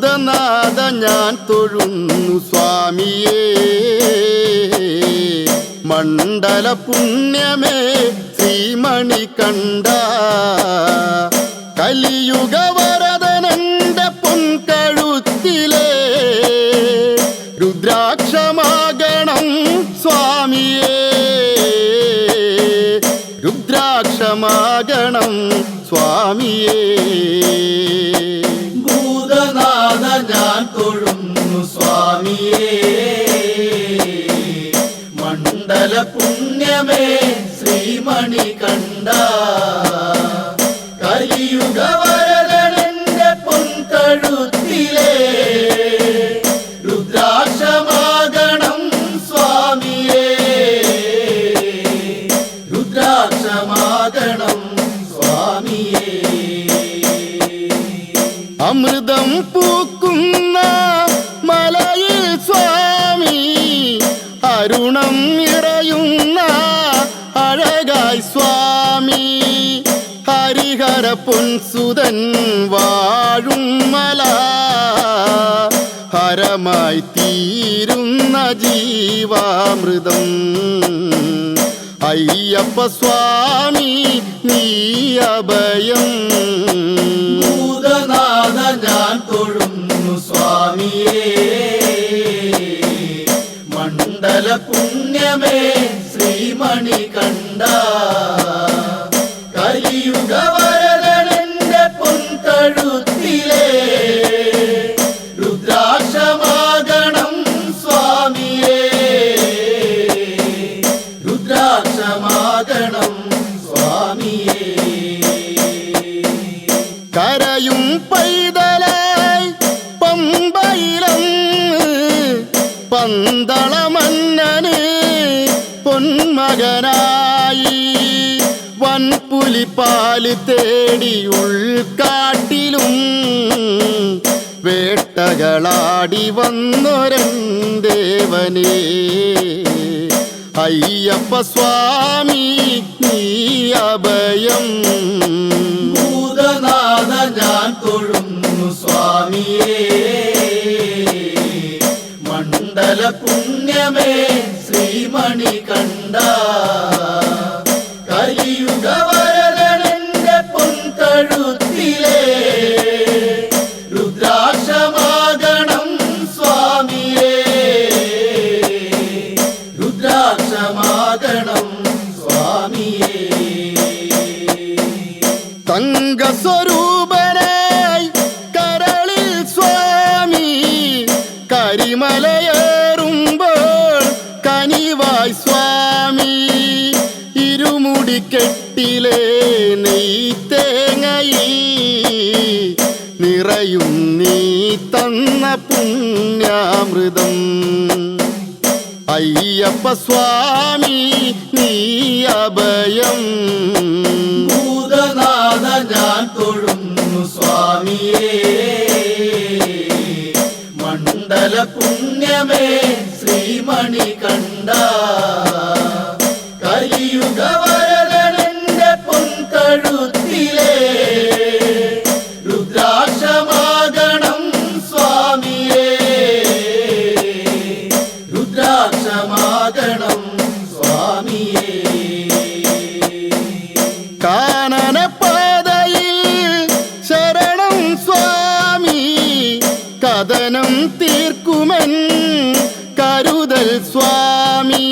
ഭൂതനാഥ ഞാൻ തൊഴുന്നു സ്വാമിയേ. മണ്ഡല പുണ്യമേ ശ്രീമണി കണ്ട. കലിയുഗ വരദനന്റെ പൊൻകഴുത്തിലെ. രുദ്രാക്ഷമാകണം സ്വാമിയേ. രുദ്രാക്ഷമാകണം സ്വാമിയേ. സ്വാമിയേ മണ്ഡല പുണ്യമേ ശ്രീമണി കണ്ട. കലിയുഗ വരദനന്റെ പൊൻകഴുത്തിലെ രുദ്രാക്ഷമാകണം സ്വാമിയേ. രുദ്രാക്ഷമാകണം സ്വാമിയേ. അമൃതം പൂക്കുന്ന സ്വാമി. അരുണം നിറയുന്ന അഴകായി സ്വാമി. ഹരിഹര പൊൻസുതൻ വാഴും മല. ഹരമായി തീരുന്ന ജീവാമൃതം. അയ്യപ്പ സ്വാമി നീ അഭയം. പുണ്യമേ ശ്രീമണി കണ്ട. കലിയുഗ വരദനന്റെ പൊൻകഴുത്തിലെ രുദ്രാക്ഷമാകണം സ്വാമിയേ. രുദ്രാക്ഷമാകണം സ്വാമിയേ. കരയും പൈതലായി പൊന്മകനായി വൻപുലിപ്പാൽ തേടി ഉൾക്കാട്ടിലും വേട്ടകളാടി വന്നൊരൻ ദേവനേ. അയ്യപ്പ സ്വാമി നീ അഭയം. ഭൂതനാഥ ഞാൻ തൊഴുന്നു സ്വാമിയേ. മണ്ഡല പുണ്യമേ ശ്രീമണി കണ്ട ഇരുമുടിക്കെട്ടിലെ തേങ്ങയി നിറയും നീ തന്ന പുണ്യാമൃതം. അയ്യപ്പ സ്വാമി നീ അഭയം. ഭൂതനാഥ ഞാൻ തൊഴുന്നു സ്വാമിയേ. മണ്ഡല പുണ്യമേ ശ്രീമണി കണ്ട. കലിയുഗ രുദ്രാക്ഷമാകണം സ്വാമിയേ. കാനനപാതയിൽ ശരണം സ്വാമി കഥനം തീർക്കുമൻ കരുതൽ സ്വാമി.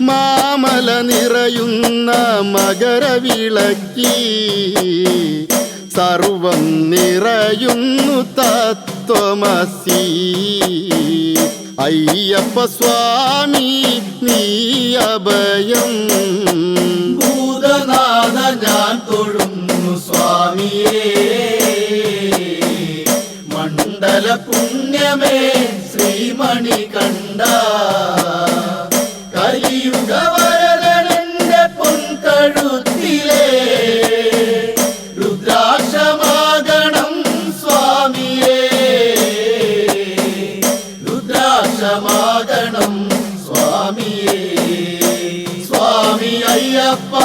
മാമല നിറയുന്ന മകരവിളക്കി സർവം നിറയുന്നു തത്വമസി. അയ്യപ്പ സ്വാമി നീ അഭയം. ഭൂതനാഥ ഞാൻ തൊഴുന്നു സ്വാമിയേ. മണ്ഡല പുണ്യമേ ശ്രീമണി കണ്ട. കലിയുഗ വരദനന്റെ പൊൻകഴുത്തിലെ. ஐயப்பா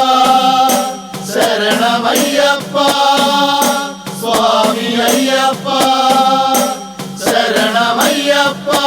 சரணம் ஐயப்பா சுவாமி ஐயப்பா சரணம் ஐயப்பா